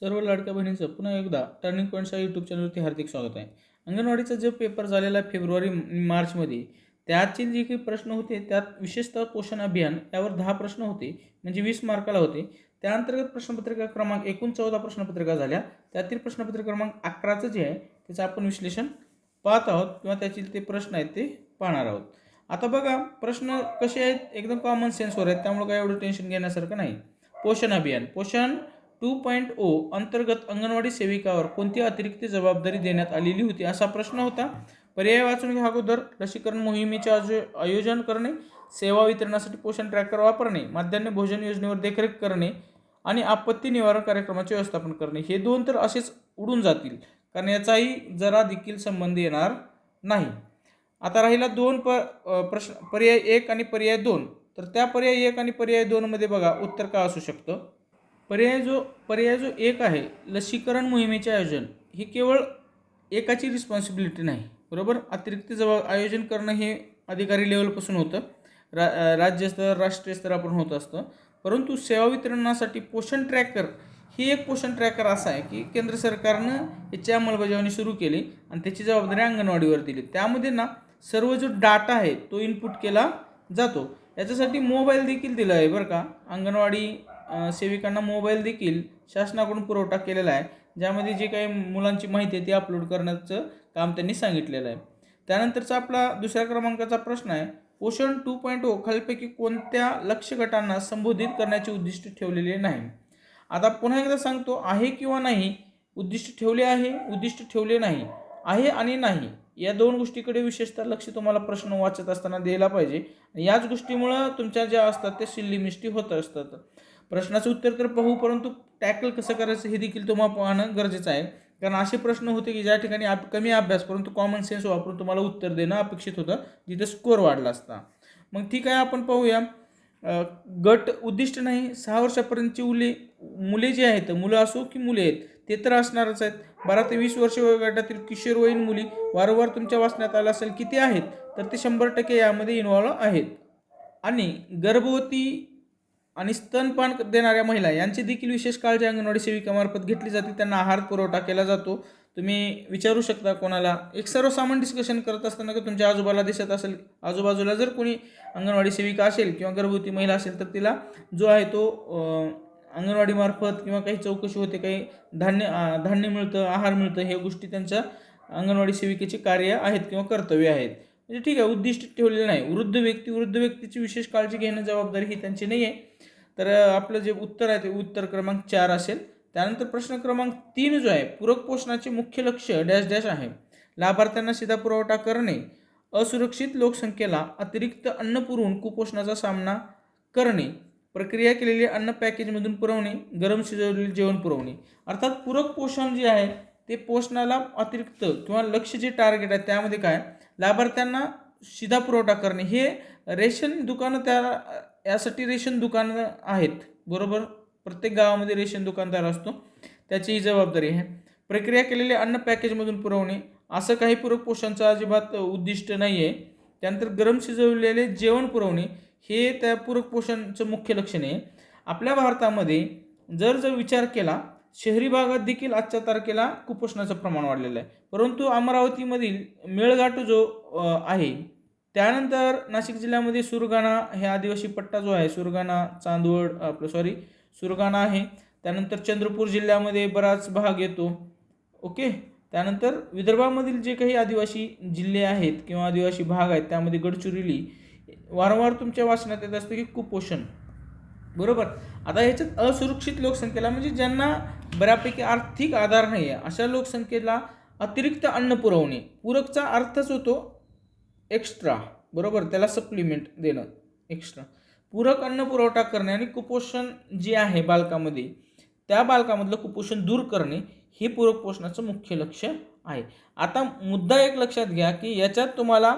सर्व लाडक्या बहिणींचं पुन्हा एकदा टर्निंग पॉईंटच्या यूट्यूब चॅनलवरती हार्दिक स्वागत आहे. अंगणवाडीचा जो पेपर झालेला फेब्रुवारी मार्चमध्ये त्याचे जे काही प्रश्न होते त्यात विशेषतः पोषण अभियान यावर दहा प्रश्न होते म्हणजे वीस मार्काला होते. त्या अंतर्गत प्रश्नपत्रिका क्रमांक एकूण चौदा प्रश्नपत्रिका झाल्या. त्यातील प्रश्नपत्रिका क्रमांक अकराचं जे आहे त्याचं आपण विश्लेषण पाहत आहोत किंवा त्यातील ते प्रश्न आहेत ते पाहणार आहोत. आता बघा प्रश्न कसे आहेत? एकदम कॉमन सेन्सवर आहेत त्यामुळे काय एवढं टेन्शन घेण्यासारखं नाही. पोषण अभियान. पोषण टू पॉईंट ओ अंतर्गत अंगणवाडी सेविकावर कोणती अतिरिक्त जबाबदारी देण्यात आलेली होती असा प्रश्न होता. पर्याय वाचून घ्या अगोदर लसीकरण मोहिमेचे आजो आयोजन करणे सेवा वितरणासाठी पोषण ट्रॅकर वापरणे माध्यान्ह भोजन योजनेवर देखरेख करणे आणि आपत्ती निवारण कार्यक्रमाचे व्यवस्थापन करणे हे दोन तर असेच उडून जातील कारण याचाही जरा देखील संबंध येणार नाही. आता राहिला दोन प प्रश्न पर्याय एक आणि पर्याय दोन. तर त्या पर्याय एक आणि पर्याय दोनमध्ये बघा उत्तर का असू शकतं? पर्याय जो पर्याय जो एक आहे लसीकरण मोहिमेचे आयोजन ही केवळ एकाची रिस्पॉन्सिबिलिटी नाही बरोबर? अतिरिक्त जबाब आयोजन करणं हे अधिकारी लेवलपासून होतं. रा राज्यस्तर राष्ट्रीय स्तरावर होत असतं. परंतु सेवा वितरणासाठी पोषण ट्रॅकर ही एक पोषण ट्रॅकर असा आहे की केंद्र सरकारनं याची अंमलबजावणी सुरू केली आणि त्याची जबाबदारी अंगणवाडीवर दिली. त्यामध्ये ना सर्व जो डाटा आहे तो इनपुट केला जातो. याच्यासाठी मोबाईल देखील दिला आहे बरं का. अंगणवाडी सेविकांना मोबाईल देखील शासनाकडून पुरवठा केलेला आहे. ज्यामध्ये जे काही मुलांची माहिती आहे ती अपलोड करण्याचं काम त्यांनी सांगितलेलं आहे. त्यानंतरचा आपला दुसऱ्या क्रमांकाचा प्रश्न आहे. पोषण टू पॉईंट ओ oh खालीपैकी कोणत्या लक्ष्य गटांना संबोधित करण्याचे उद्दिष्ट ठेवलेले नाही? आता पुन्हा एकदा सांगतो आहे किंवा नाही उद्दिष्ट ठेवले आहे उद्दिष्ट ठेवले नाही आहे आणि नाही या दोन गोष्टीकडे विशेषतः लक्ष तुम्हाला प्रश्न वाचत असताना द्यायला पाहिजे. याच गोष्टीमुळं तुमच्या ज्या असतात त्या सिल्लीमिष्टी होत असतात. प्रश्नाचं उत्तर तर पाहू परंतु टॅकल कसं करायचं हे देखील तुम्हाला पाहणं गरजेचं आहे. कारण असे प्रश्न होते की ज्या ठिकाणी आप कमी अभ्यास परंतु कॉमन सेन्स वापरून तुम्हाला उत्तर देणं अपेक्षित होतं जिथे स्कोअर वाढला असता. मग ठीक आहे आपण पाहूया. गट उद्दिष्ट नाही सहा वर्षापर्यंतची मुले मुले जी आहेत मुलं असो की मुले आहेत ते तर असणारच आहेत. बारा ते वीस वर्ष वयोगटातील किशोरवयीन मुली वारंवार तुमच्या वाचण्यात आलं असेल किती आहेत तर ते शंभर टक्के यामध्ये इन्व्हॉल्व आहेत. आणि गर्भवती आणि स्तनपान देणाऱ्या महिला यांची देखील विशेष काळजी अंगणवाडी सेविकेमार्फत घेतली जाते. त्यांना आहार पुरवठा केला जातो. तुम्ही विचारू शकता कोणाला. एक सर्वसामान्य डिस्कशन करत असताना की तुमच्या आजोबाला दिसत असेल आजूबाजूला जर कोणी अंगणवाडी सेविका असेल किंवा गर्भवती महिला असेल तर तिला जो आहे तो अंगणवाडीमार्फत किंवा काही चौकशी होते काही धान्य धान्य मिळतं आहार मिळतं हे गोष्टी त्यांच्या अंगणवाडी सेविकेचे कार्य आहेत किंवा कर्तव्य आहेत. म्हणजे ठीक आहे उद्दिष्ट ठेवलेलं नाही. वृद्ध व्यक्ती वृद्ध व्यक्तीची विशेष काळजी घेणं जबाबदारी ही त्यांची नाही आहे तर आपलं जे उत्तर आहे ते उत्तर क्रमांक चार असेल. त्यानंतर प्रश्न क्रमांक तीन जो आहे पूरक पोषणाचे मुख्य लक्ष डॅश डॅश आहे. लाभार्थ्यांना सीधा पुरवठा करणे असुरक्षित लोकसंख्येला अतिरिक्त अन्न पुरवून कुपोषणाचा सामना करणे प्रक्रिया केलेले अन्न पॅकेजमधून पुरवणे गरम शिजवलेले जेवण पुरवणे. अर्थात पूरक पोषण जे आहे ते पोषणाला अतिरिक्त किंवा लक्ष जे टार्गेट आहे त्यामध्ये काय? लाभार्थ्यांना शिधा पुरवठा करणे. हे रेशन दुकानं त्या यासाठी रेशन दुकानं आहेत. बरोबर? प्रत्येक गावामध्ये रेशन दुकानदार असतो. त्याची ही जबाबदारी आहे. प्रक्रिया केलेले अन्न पॅकेजमधून पुरवणे. असं काही पूरक पोषणचं अजिबात उद्दिष्ट नाही आहे त्यानंतर गरम शिजवलेले जेवण पुरवणे. हे त्या पूरक पोषणचं मुख्य लक्षण आहे. आपल्या भारतामध्ये जर जर विचार केला शहरी भागात देखील आजच्या तारखेला कुपोषणाचं प्रमाण वाढलेलं आहे. परंतु अमरावतीमधील मेळघाट जो आहे त्यानंतर नाशिक जिल्ह्यामध्ये सुरगाणा हे आदिवासी पट्टा जो आहे सुरगाणा चांदवड आपलं सॉरी सुरगाणा आहे. त्यानंतर चंद्रपूर जिल्ह्यामध्ये बराच भाग येतो. ओके? त्यानंतर विदर्भामधील जे काही आदिवासी जिल्हे आहेत किंवा आदिवासी भाग आहेत त्यामध्ये गडचिरोली वारंवार तुमच्या वाचनात येत असतं की कुपोषण. बरोबर? आता ह्याच्यात असुरक्षित लोकसंख्येला म्हणजे ज्यांना बऱ्यापैकी आर्थिक आधार नाही आहे अशा लोकसंख्येला अतिरिक्त अन्न पुरवणे. पूरकचा अर्थच होतो एक्स्ट्रा बरोबर? त्याला सप्लिमेंट देणं एक्स्ट्रा पूरक अन्न पुरवठा करणे आणि कुपोषण जे आहे बालकामध्ये त्या बालकामधलं कुपोषण दूर करणे हे पूरक पोषणाचं मुख्य लक्ष आहे. आता मुद्दा एक लक्षात घ्या की याच्यात तुम्हाला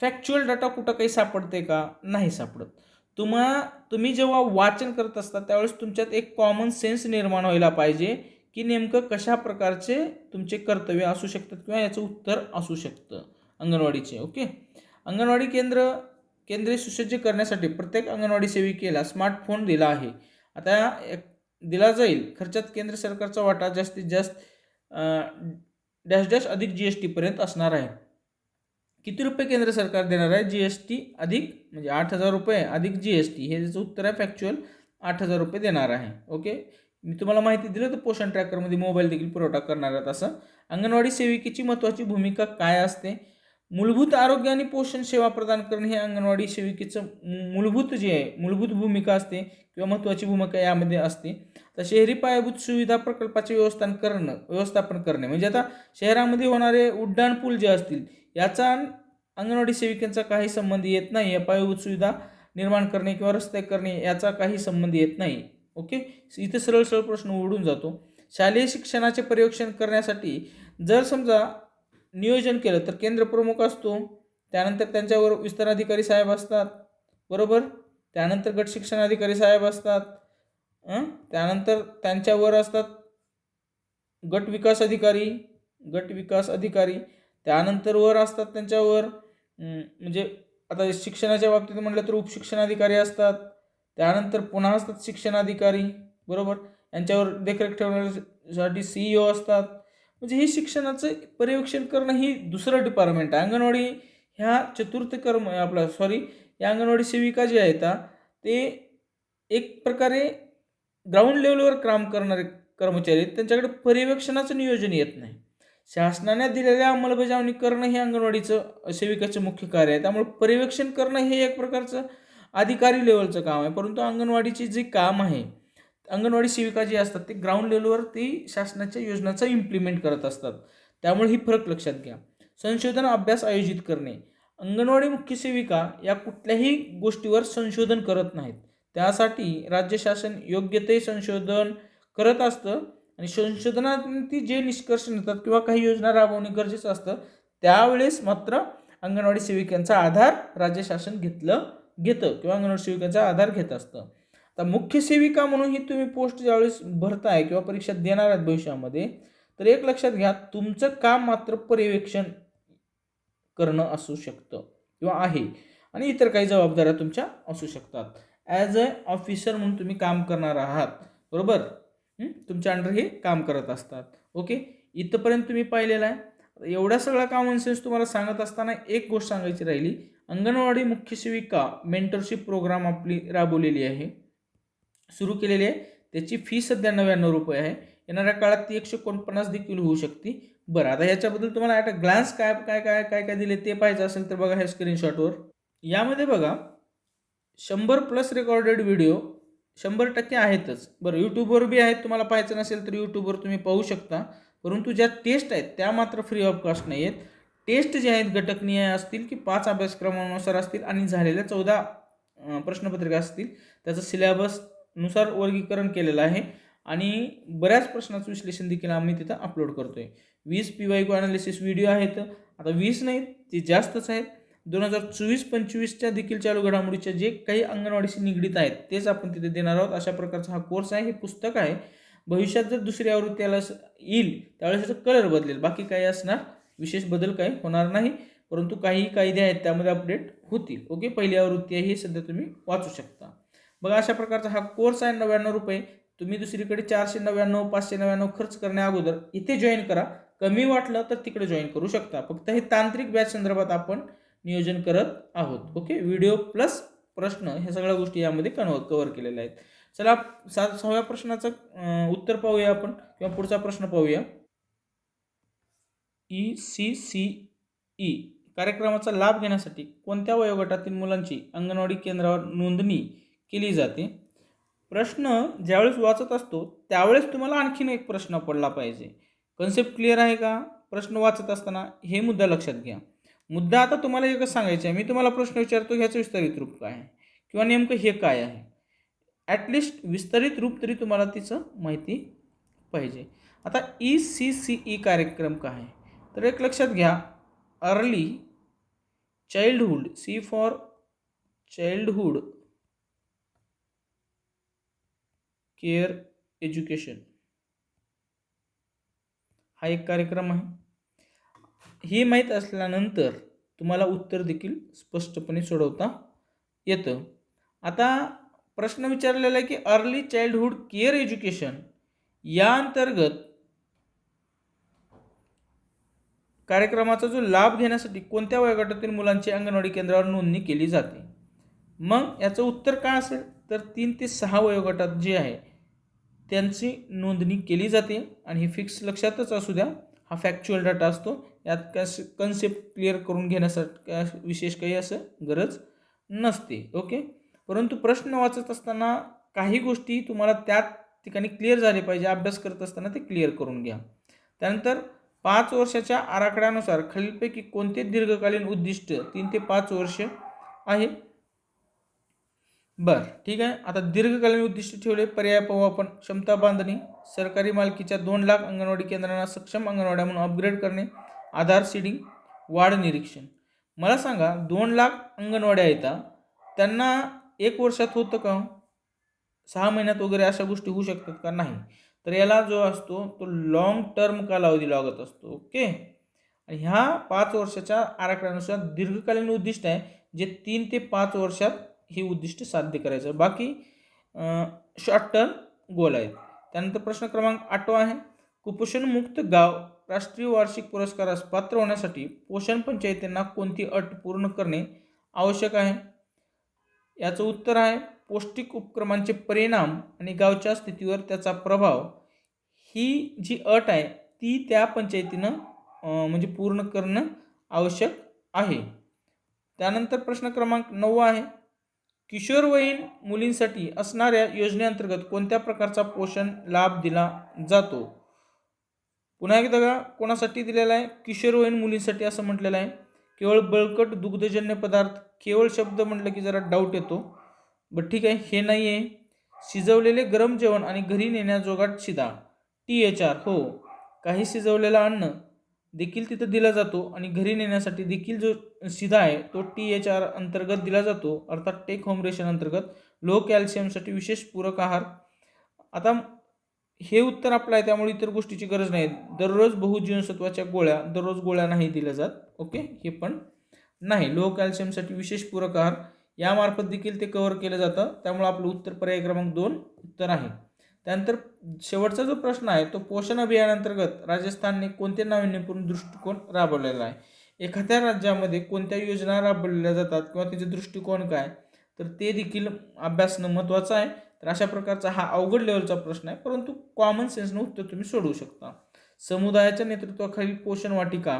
फॅक्च्युअल डाटा कुठं काही सापडते का? नाही सापडत. तुम्हा तुम्ही जेव्हा वाचन करत असता त्यावेळेस तुमच्यात एक कॉमन सेन्स निर्माण व्हायला पाहिजे की नेमकं कशा प्रकारचे तुमचे कर्तव्य असू शकतात किंवा याचं उत्तर असू शकतं अंगणवाडीचे ओके? अंगणवाडी केंद्र केंद्रे सुसज्ज करण्यासाठी प्रत्येक अंगणवाडी सेविकेला स्मार्टफोन दिला आहे. आता दिला जाईल. खर्चात केंद्र सरकारचा वाटा जास्तीत जास्त डॅश डॅश अधिक जी एस टीपर्यंत असणार आहे. किती रुपये केंद्र सरकार देणार आहे? जी एस टी अधिक म्हणजे आठ हजार रुपये अधिक जी एस टी हे ज्याचं उत्तर आहे फॅक्च्युअल आठ हजार रुपये देणार आहे. ओके मी तुम्हाला माहिती दिलं तर पोषण ट्रॅकरमध्ये मोबाईल देखील पुरवठा करणार आहेत असं. अंगणवाडी सेविकेची महत्त्वाची भूमिका काय असते? मूलभूत आरोग्य आणि पोषण सेवा प्रदान करणे हे अंगणवाडी सेविकेचं मूलभूत जे आहे मूलभूत भूमिका असते किंवा महत्त्वाची भूमिका यामध्ये असते. तर शहरी पायाभूत सुविधा प्रकल्पाचे व्यवस्थापन करणं व्यवस्थापन करणे. म्हणजे आता शहरामध्ये होणारे उड्डाणपूल जे असतील याचा अंगणवाडी सेविकांचा काही संबंध येत नाही. या पायाभूत सुविधा निर्माण करणे किंवा रस्ते करणे याचा काही संबंध येत नाही. ओके? इथे सरळ सरळ प्रश्न उडून जातो. शालेय शिक्षणाचे पर्यवेक्षण करण्यासाठी जर समजा नियोजन केलं तर केंद्र प्रमुख असतो. त्यानंतर त्यांच्यावर विस्तराधिकारी साहेब असतात. बरोबर? त्यानंतर गट शिक्षणाधिकारी साहेब असतात. त्यानंतर त्यांच्यावर असतात गट विकास अधिकारी गट विकास अधिकारी. त्यानंतर वर असतात त्यांच्यावर म्हणजे आता शिक्षणाच्या बाबतीत म्हटलं तर उपशिक्षणाधिकारी असतात त्यानंतर पुन्हा असतात शिक्षणाधिकारी बरोबर? यांच्यावर देखरेख ठेवण्यासाठी सी ई ओ असतात. म्हणजे हे शिक्षणाचं पर्यवेक्षण करणं ही दुसरं डिपार्टमेंट आहे. अंगणवाडी ह्या चतुर्थ कर्म आपला सॉरी या अंगणवाडी सेविका जे आहेत ते एक प्रकारे ग्राउंड लेवलवर काम करणारे कर्मचारी आहेत. त्यांच्याकडे पर्यवेक्षणाचं नियोजन येत नाही. शासनाने दिलेल्या अंमलबजावणी करणं हे अंगणवाडीचं सेविकाचं मुख्य कार्य आहे. त्यामुळे पर्यवेक्षण करणं हे एक प्रकारचं अधिकारी लेवलचं काम आहे. परंतु अंगणवाडीची जे काम आहे अंगणवाडी सेविका जी असतात ते ग्राउंड लेवलवर ती शासनाच्या योजनाचं इम्प्लिमेंट करत असतात. त्यामुळे ही फरक लक्षात घ्या. संशोधन अभ्यास आयोजित करणे. अंगणवाडी मुख्य सेविका या कुठल्याही गोष्टीवर संशोधन करत नाहीत. त्यासाठी राज्य शासन योग्य ते संशोधन करत असतं. आणि संशोधनात जे निष्कर्ष निघतात किंवा काही योजना राबवणे गरजेचं असतं त्यावेळेस मात्र अंगणवाडी सेविकांचा आधार राज्य शासन घेतलं घेतं किंवा अंगणवाडी सेविकांचा आधार घेत असतं. आता मुख्य सेविका म्हणून ही तुम्ही पोस्ट ज्यावेळेस भरताय किंवा परीक्षा देणार आहात भविष्यामध्ये तर एक लक्षात घ्या तुमचं काम मात्र पर्यवेक्षण करणं असू शकतं किंवा आहे आणि इतर काही जबाबदाऱ्या तुमच्या असू शकतात. ॲज अ ऑफिसर म्हणून तुम्ही काम करणार आहात बरोबर? तुमच्या अंडर हे काम करत असतात. ओके इथंपर्यंत तुम्ही पाहिलेलं आहे. एवढ्या सगळा कॉमन सेन्स तुम्हाला सांगत असताना एक गोष्ट सांगायची राहिली. अंगणवाडी मुख्य सेविका मेंटरशिप प्रोग्राम आपली राबवलेली आहे. सुरू केलेली आहे. त्याची फी सध्या नव्याण्णव रुपये आहे. येणाऱ्या काळात ती एकशे एकोणपन्नास देखील होऊ शकते. बरं आता ह्याच्याबद्दल तुम्हाला ॲट ग्लान्स काय काय काय काय काय दिले ते पाहिजे असेल तर बघा ह्या स्क्रीनशॉटवर यामध्ये बघा शंभर प्लस रेकॉर्डेड व्हिडिओ शंभर टक्के आहेतच. बरं यूट्यूबवर बी आहेत तुम्हाला पाहायचं नसेल तर यूट्यूबवर तुम्ही पाहू शकता. परंतु ज्या टेस्ट आहेत त्या मात्र फ्री ऑफ कॉस्ट नाही आहेत. टेस्ट जे आहेत घटकनीय असतील की पाच अभ्यासक्रमानुसार असतील आणि झालेल्या चौदा प्रश्नपत्रिका असतील त्याचं सिलेबसनुसार वर्गीकरण केलेलं आहे. आणि बऱ्याच प्रश्नाचं विश्लेषण देखील आम्ही तिथं अपलोड करतो आहे वीस पी वाय को अनालिसिस व्हिडिओ आहेत. आता वीस नाहीत ते जास्तच आहेत. दोन हजार चोवीस पंचवीसच्या देखील चालू घडामोडीच्या जे काही अंगणवाडीशी निगडीत आहेत तेच आपण तिथे देणार आहोत. अशा प्रकारचा हा कोर्स आहे. हे पुस्तक आहे. भविष्यात जर दुसरी आवृत्ती याला स- येईल त्यावेळेस त्याचा कलर बदलेल. बाकी काही असणार विशेष बदल काही होणार नाही. परंतु काही कायदे आहेत त्यामध्ये अपडेट होतील. ओके? पहिली आवृत्ती आहे हे सध्या तुम्ही वाचू शकता. बघा अशा प्रकारचा हा कोर्स आहे नव्याण्णव रुपये. तुम्ही दुसरीकडे चारशे नव्याण्णव पाचशे नव्याण्णव खर्च करण्या अगोदर इथे जॉईन करा. कमी वाटलं तर तिकडे जॉईन करू शकता. फक्त हे तांत्रिक बॅच संदर्भात आपण नियोजन करत आहोत. ओके व्हिडिओ प्लस प्रश्न ह्या सगळ्या गोष्टी यामध्ये कन्व कव्हर केलेल्या आहेत. चला सात सहाव्या प्रश्नाचं उत्तर पाहूया आपण किंवा पुढचा प्रश्न पाहूया. ई सी सी ई कार्यक्रमाचा लाभ घेण्यासाठी कोणत्या वयोगटातील मुलांची अंगणवाडी केंद्रावर नोंदणी केली जाते? प्रश्न ज्यावेळेस वाचत असतो त्यावेळेस तुम्हाला आणखीन एक प्रश्न पडला पाहिजे. कन्सेप्ट क्लिअर आहे का? प्रश्न वाचत असताना हे मुद्दा लक्षात घ्या. मुद्दा आता तुम्हाला एकच सांगायचं आहे. मी तुम्हाला प्रश्न विचारतो ह्याचं विस्तारित रूप काय आहे? किंवा नेमकं हे काय आहे? ॲटलिस्ट विस्तारित रूप तरी तुम्हाला तिचं माहिती पाहिजे. आता ई सी सी ई कार्यक्रम काय आहे? तर एक लक्षात घ्या early childhood C for childhood care education. हा एक कार्यक्रम आहे. हे माहीत असल्यानंतर तुम्हाला उत्तर देखील स्पष्टपणे सोडवता येतं. आता प्रश्न विचारलेला आहे की अर्ली चाइल्डहुड केअर एज्युकेशन या अंतर्गत कार्यक्रमाचा जो लाभ घेण्यासाठी कोणत्या वयोगटातील मुलांची अंगणवाडी केंद्रावर नोंदणी केली जाते? मग याचं उत्तर काय असेल? तर तीन ते सहा वयोगटात जे आहे त्यांची नोंदणी केली जाते आणि हे फिक्स लक्षातच असू द्या. हा फॅक्च्युअल डाटा असतो. यात काय कन्सेप्ट क्लिअर करून घेण्यासाठी विशेष काही असं गरज नसते. ओके परंतु प्रश्न वाचत असताना काही गोष्टी तुम्हाला त्या ठिकाणी क्लिअर झाले पाहिजे. अभ्यास करत असताना ते क्लिअर करून घ्या. त्यानंतर पाच वर्षाच्या आराखड्यानुसार खालीलपैकी कोणते दीर्घकालीन उद्दिष्ट तीन ते पाच वर्ष आहे? बरं ठीक आहे. आता दीर्घकालीन उद्दिष्ट ठेवले पर्याय पाहू आपण. क्षमता बांधणी. सरकारी मालकीच्या दोन लाख अंगणवाडी केंद्रांना सक्षम अंगणवाड्या म्हणून अपग्रेड करणे आधार सीडिंग वाढ निरीक्षण. मला सांगा दोन लाख अंगणवाड्या येतात त्यांना एक वर्षात होतं का? सहा महिन्यात वगैरे अशा गोष्टी होऊ शकतात का? नाही. तर याला जो असतो तो लॉंग टर्म कालावधी लागत असतो ओके? आणि ह्या पाच वर्षाच्या आराखड्यानुसार दीर्घकालीन उद्दिष्ट आहे जे तीन ते पाच वर्षात ही उद्दिष्ट साध्य करायचं. बाकी शॉर्ट टर्म गोल आहेत. त्यानंतर प्रश्न क्रमांक आठवा आहे. कुपोषणमुक्त गाव राष्ट्रीय वार्षिक पुरस्कारास पात्र होण्यासाठी पोषण पंचायतींना कोणती अट पूर्ण करणे आवश्यक आहे? याचं उत्तर आहे पौष्टिक उपक्रमांचे परिणाम आणि गावच्या स्थितीवर त्याचा प्रभाव. ही जी अट आहे ती त्या पंचायतीनं म्हणजे पूर्ण करणं आवश्यक आहे. त्यानंतर प्रश्न क्रमांक नऊ आहे किशोरवयीन मुलींसाठी असणाऱ्या योजनेअंतर्गत कोणत्या प्रकारचा पोषण लाभ दिला जातो? पुन्हा एकदा का कोणासाठी दिलेला आहे? किशोरवयीन मुलींसाठी असं म्हटलेलं आहे. केवळ बळकट दुग्धजन्य पदार्थ केवळ शब्द म्हटलं की जरा डाऊट येतो. बट ठीक आहे हे नाही आहे शिजवलेले गरम जेवण आणि घरी नेण्याजोगाट शिदा. टी एच आर हो. काही शिजवलेलं अन्न देखील तिथं दिला जातो आणि घरी नेण्यासाठी देखील जो शिधा आहे तो टी एच आर अंतर्गत दिला जातो अर्थात टेक होम रेशन अंतर्गत लो कॅल्शियमसाठी विशेष पूरक आहार. आता हे उत्तर आपलं आहे त्यामुळे इतर गोष्टीची गरज नाही. दररोज बहुजीवनसत्वाच्या गोळ्या दररोज गोळ्या नाही दिल्या जात ओके हे पण नाही. लो कॅल्शियमसाठी विशेष पूरक आहार यामार्फत देखील ते कव्हर केलं जातं. त्यामुळे आपलं उत्तर पर्याय क्रमांक दोन उत्तर आहे. त्यानंतर शेवटचा जो प्रश्न आहे तो पोषण अभियानांतर्गत राजस्थानने कोणते नाविन्यपूर्ण दृष्टिकोन राबवलेला आहे? एखाद्या राज्यामध्ये कोणत्या योजना राबवलेल्या जातात किंवा त्याचे दृष्टिकोन काय? तर ते देखील अभ्यासणं महत्त्वाचं आहे. तर अशा प्रकारचा हा अवघड लेवलचा प्रश्न आहे. परंतु कॉमन सेन्सनं उत्तर तुम्ही सोडवू शकता. समुदायाच्या नेतृत्वाखाली पोषण वाटिका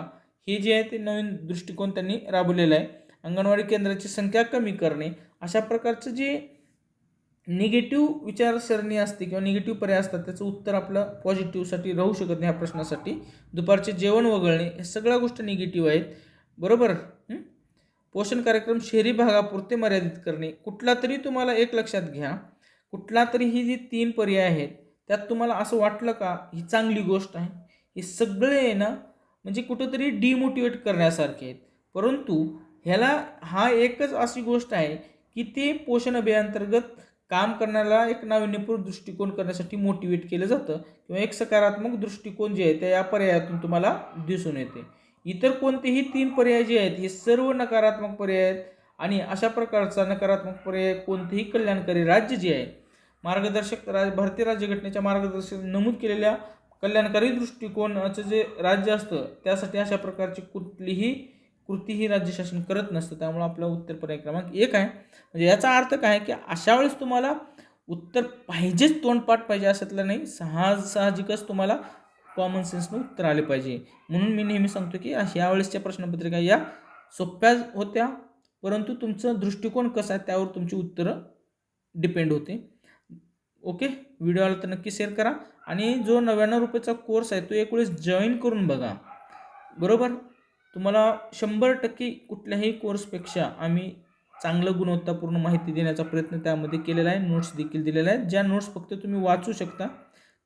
हे जे आहे ते नवीन दृष्टिकोन त्यांनी राबवलेलं आहे. अंगणवाडी केंद्राची संख्या कमी करणे अशा प्रकारचं जे निगेटिव्ह विचारसरणी असते किंवा निगेटिव्ह पर्याय असतात त्याचं उत्तर आपलं पॉझिटिव्हसाठी राहू शकत नाही ह्या प्रश्नासाठी. दुपारचे जेवण वगळणे हे सगळ्या गोष्टी निगेटिव्ह आहेत. बरोबर? पोषण कार्यक्रम शहरी भागापुरते मर्यादित करणे. कुठला तरी तुम्हाला एक लक्षात घ्या. कुठला तरी ही जी तीन पर्याय आहेत त्यात तुम्हाला असं वाटलं का ही चांगली गोष्ट आहे? हे सगळे आहे ना म्हणजे कुठंतरी डिमोटिवेट करण्यासारखे आहेत. परंतु ह्याला हा एकच अशी गोष्ट आहे की ते पोषण अभियानांतर्गत काम करण्याला एक नाविन्यपूर्ण दृष्टिकोन करण्यासाठी मोटिवेट केलं जातं किंवा एक सकारात्मक दृष्टिकोन जे आहे त्या या पर्यायातून तुम्हाला दिसून येते. इतर कोणतेही तीन पर्याय जे आहेत हे सर्व नकारात्मक पर्याय आहेत आणि अशा प्रकारचा नकारात्मक पर्याय कोणतेही कल्याणकारी राज्य जे आहे मार्गदर्शक राज भारतीय राज्यघटनेच्या मार्गदर्शक नमूद केलेल्या कल्याणकारी दृष्टिकोनाचं जे राज्य असतं त्यासाठी अशा प्रकारची कुठलीही कृती ही राज्य शासन करत नसतं त्यामुळे आपलं उत्तर पर्याय क्रमांक एक आहे. म्हणजे याचा अर्थ काय की अशा वेळेस तुम्हाला उत्तर पाहिजेच तोंडपाठ पाहिजे असतलं नाही सहज साहजिकच तुम्हाला कॉमन सेन्सनं उत्तर आले पाहिजे. म्हणून मी नेहमी सांगतो की ह्या वेळेसच्या प्रश्नपत्रिका या सोप्या होत्या परंतु तुमचं दृष्टिकोन कसं आहे त्यावर तुमची उत्तरं डिपेंड होते. ओके? व्हिडिओ आला तर नक्की शेअर करा. आणि जो नव्याण्णव रुपयाचा कोर्स आहे तो एक वेळेस जॉईन करून बघा. बरोबर? तुम्हाला शंभर टक्के कुठल्याही कोर्सपेक्षा आम्ही चांगलं गुणवत्तापूर्ण माहिती देण्याचा प्रयत्न त्यामध्ये केलेला आहे. नोट्स देखील दिलेला आहे ज्या नोट्स फक्त तुम्ही वाचू शकता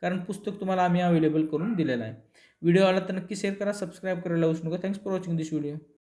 कारण पुस्तक तुम्हाला आम्ही अवेलेबल करून दिलेलं आहे. व्हिडिओ आला तर नक्की शेअर करा सबस्क्राईब करायला विसरू नका. Thanks for watching this video